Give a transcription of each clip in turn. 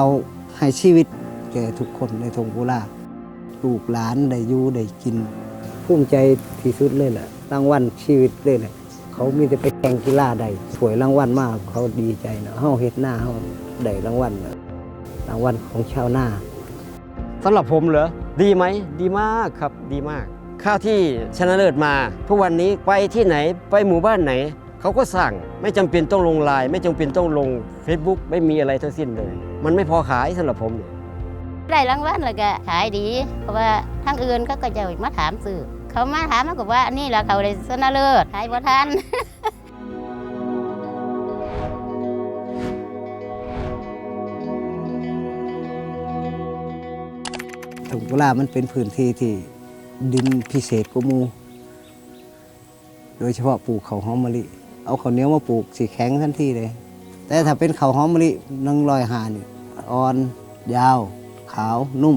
เขาให้ชีวิตแก่ทุกคนในทงกุลาลูกหลานได้อยู่ได้กินภูมิใจที่สุดเลยแหละรางวัลชีวิตเลยแหละเขามีแต่ไปแข่งกีฬาได้สวยรางวัลมากเขาดีใจนะเฮาเฮ็ดหน้าเฮาได้รางวัลนะรางวัลของชาวนาสำหรับผมเหรอดีไหมดีมากครับดีมาก ข้าวที่ชนะเลิศมาทุกวันนี้ไปที่ไหนไปหมู่บ้านไหน เขาก็สั่งไม่จำเป็นต้องลงไลน์ไม่จำเป็นต้องลง Facebook ไม่มีอะไรทั้งสิ้นเลย มันไม่พอขายสำหรับผมเนี่ยได้รางวัลแล้วก็ขายดี เพราะว่าทางอื่นเขาก็จะมาถามซื้อเขามาถามมันก็ว่าอันนี้แหละเขาได้ชนะเลิศขายบ่ทันทงกุลามันเป็นพื้นที่ที่ดินพิเศษกว่าหมู โดยเฉพาะปลูกข้าวหอมมะลิ เอาข้าวเหนียวมาปลูกสีแข็งทันทีเลย แต่ถ้าเป็นข้าวหอมมะลินังลอยหานี่อ่อน ยาว ขาว นุ่ม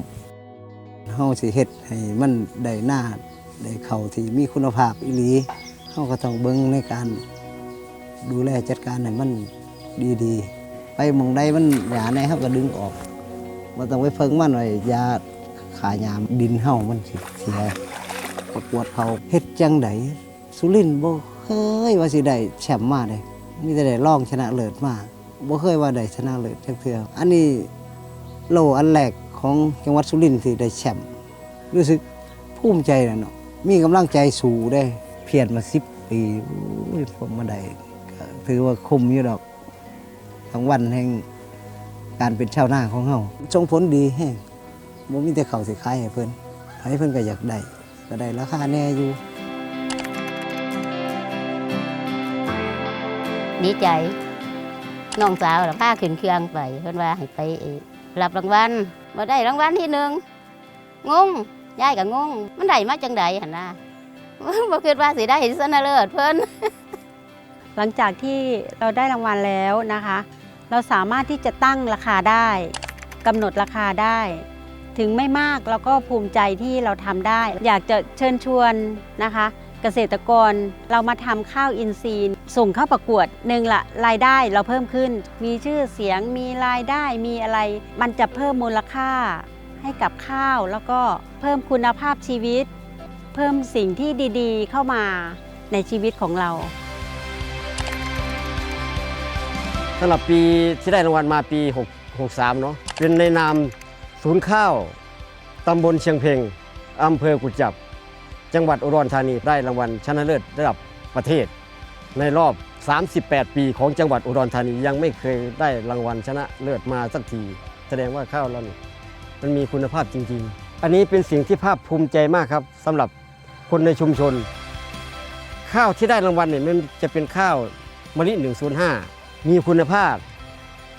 เฮาสิเฮ็ดให้มันได้หน้าได้ข้าวที่มีคุณภาพอีหลีเฮาก็ต้องเบิ่งในการดูแลจัดการให้มันดีๆ ไปมองใดมันหยาในเฮาก็ดึงออกบ่ต้องไปเพิ่งมันไว้ยาขายามดินเฮามันสิเสียประกวดเขาเฮ็ดจังไดสุรินทร์บ่ เคยว่าสิได้แชมป์มาเลยมีแต่ได้รองชนะเลิศมาบ่เคยว่าได้ชนะเลิศจักเทื่ออันนี้โลอันแรกของจังหวัดสุรินทร์ที่ได้แชมป์รู้สึกภูมิใจนะเนาะมีกำลังใจสู่ได้เพียรมา10ปีผมมาได้ถือว่าคุ้มอยู่ดอกทั้งวันแห่งการเป็นชาวนาของเฮาส่งผลดีแฮงบ่มีแต่เขาวสิขายให้เพิ่นให้เพิ่นก็อยากได้ก็ได้ราคาแน่อยู่ ดีใจน้องสาวน่ะพาขึ้นเครื่องไปเพิ่นว่าให้ไปรับรางวัลบ่ได้รางวัลที่หนึ่งงงยายก็งงมันได้มาจังใดหั่นน่ะบ่คิดว่าสิได้ชนะเลิศเพิ่นหลังจากที่เราได้รางวัลแล้วนะคะ เราสามารถที่จะตั้งราคาได้กำหนดราคาได้ ถึงไม่มากเราก็ภูมิใจที่เราทำได้ อยากจะเชิญชวนนะคะ เกษตรกรเรามาทำข้าวอินทรีย์ ส่งเข้าประกวดหนึ่งละรายได้เราเพิ่มขึ้น มีชื่อเสียงมีรายได้มีอะไร มันจะเพิ่มมูลค่า ให้กับข้าวแล้วก็เพิ่มคุณภาพชีวิต เพิ่มสิ่งที่ดีๆ เข้ามาในชีวิตของเราสำหรับปีที่ได้รางวัลมาปี 6 63 เนาะเป็นในนามศูนย์ข้าวตำบลเชียงเพ็งอำเภอกุจับ จังหวัดอุดรธานีได้รางวัลชนะเลิศระดับประเทศ ในรอบ 38 ปีของจังหวัดอุดรธานียังไม่เคยได้รางวัลชนะเลิศมาสักที แสดงว่าข้าวเรานี่มันมีคุณภาพจริง ๆ อันนี้เป็นสิ่งที่ภาคภูมิใจมากครับสำหรับคนในชุมชน ข้าวที่ได้รางวัลเนี่ยมันจะเป็นข้าวมะลิ105 มีคุณภาพ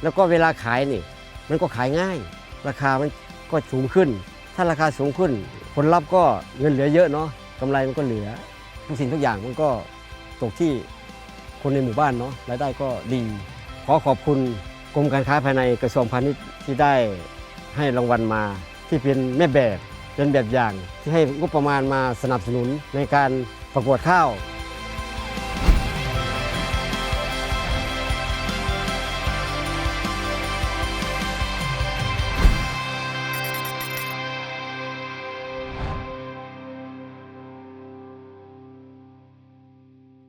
แล้วก็เวลาขายนี่มันก็ขายง่าย ราคามันก็สูงขึ้น ถ้าราคาสูงขึ้นผลลัพธ์ก็เงินเหลือเยอะเนาะ กำไรมันก็เหลือ ทุกสิ่งทุกอย่างมันก็ตกที่คนในหมู่บ้านเนาะรายได้ก็ดี ขอขอบคุณกรมการค้าภายในกระทรวงพาณิชย์ที่ได้ให้รางวัลมา ที่เป็นแม่แบบเป็นแบบอย่างที่ให้งบประมาณมาสนับสนุนในการประกวดข้าว